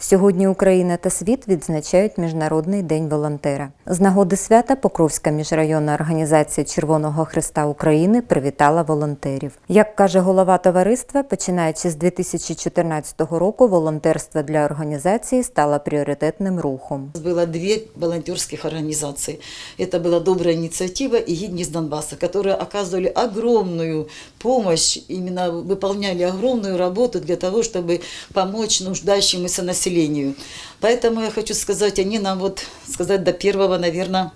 Сьогодні Україна та світ відзначають Міжнародний день волонтера. З нагоди свята Покровська міжрайонна організація Червоного Христа України привітала волонтерів. Як каже голова товариства, починаючи з 2014 року, волонтерство для організації стало пріоритетним рухом. Было две волонтерских организации. Это была «Добрая инициатива» и «Гидни с Донбасса», которые оказывали огромную помощь, именно выполняли огромную работу для того, чтобы помочь нуждающемуся населению. Поэтому я хочу сказать, они нам вот, сказать, до 1, наверное,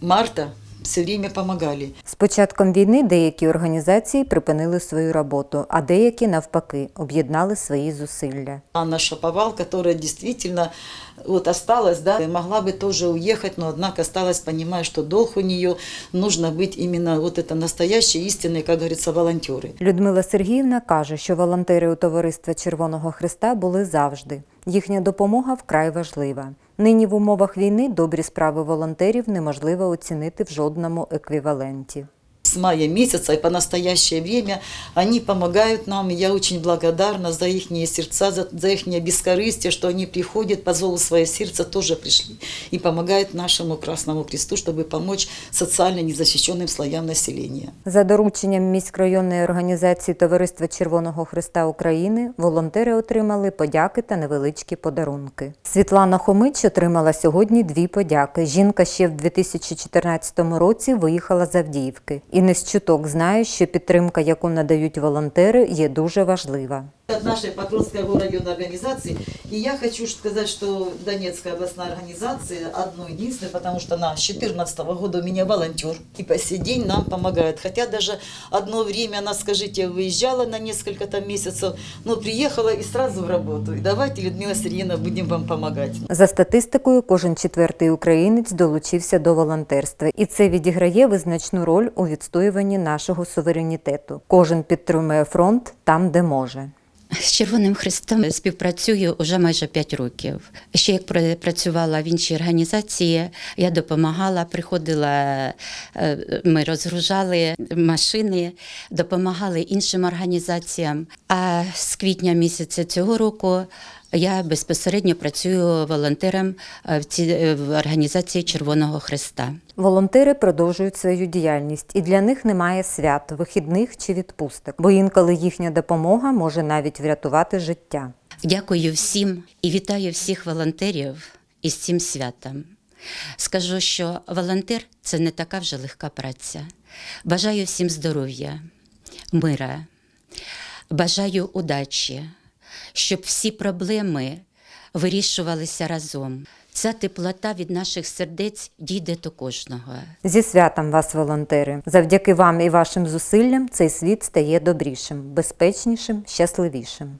марта все время помогали. З початком війни деякі організації припинили свою роботу, а деякі навпаки об'єднали свої зусилля. Анна Шаповал, которая действительно вот осталась, да, и могла бы тоже уехать, но однако осталась, понимая, что долг у нее, нужно быть именно вот это настоящие, истинные, как говорится, волонтеры. Людмила Сергіївна каже, що волонтери у товариства Червоного Христа були завжди. Їхня допомога вкрай важлива. Нині в умовах війни добрі справи волонтерів неможливо оцінити в жодному еквіваленті С мая месяца и по настоящее время они помогают нам, и я очень благодарна за их сердца, за, за их бескорыстие, что они приходят по зову своего сердца, тоже пришли и помогают нашему Красному Кресту, чтобы помочь социально незащищенным слоям населения. За дорученням міськрайонної організації Товариства Червоного Христа України волонтери отримали подяки та невеличкі подарунки. Світлана Хомич отримала сьогодні дві подяки. Жінка ще в 2014 році виїхала з Авдіївки і не з чуток знає, що підтримка, яку надають волонтери, є дуже важлива. От нашей Покровской районной организации. И я хочу сказать, что Донецкая областная организация одно единственное, потому что она с 2014 года у меня волонтер. И по сей день нам помогает. Хотя даже одно время она, скажите, выезжала на несколько там месяцев, но приехала и сразу в работу. И давайте, Людмила Сергеевна, будем вам помогать. За статистикою, кожен четвертий українець долучився до волонтерства, і це відіграє визначну роль у відстоюванні нашого суверенітету. Кожен підтримує фронт там, де може. З Червоним Христом співпрацюю уже майже 5 років. Ще як пра- працювала в іншій організації, я допомагала, приходила, е, ми розгружали машини, допомагали іншим організаціям. А з квітня місяця цього року я безпосередньо працюю волонтером е, в цій в організації Червоного Христа. Волонтери продовжують свою діяльність, і для них немає свят, вихідних чи відпусток, бо інколи їхня допомога може навіть врятувати життя. Дякую всім і вітаю всіх волонтерів із цим святом. Скажу, що волонтер це не така вже легка праця. Бажаю всім здоров'я, мира, бажаю удачі, щоб всі проблеми вирішувалися разом. Ця теплота від наших сердець дійде до кожного. Зі святом вас, волонтери! Завдяки вам і вашим зусиллям цей світ стає добрішим, безпечнішим, щасливішим.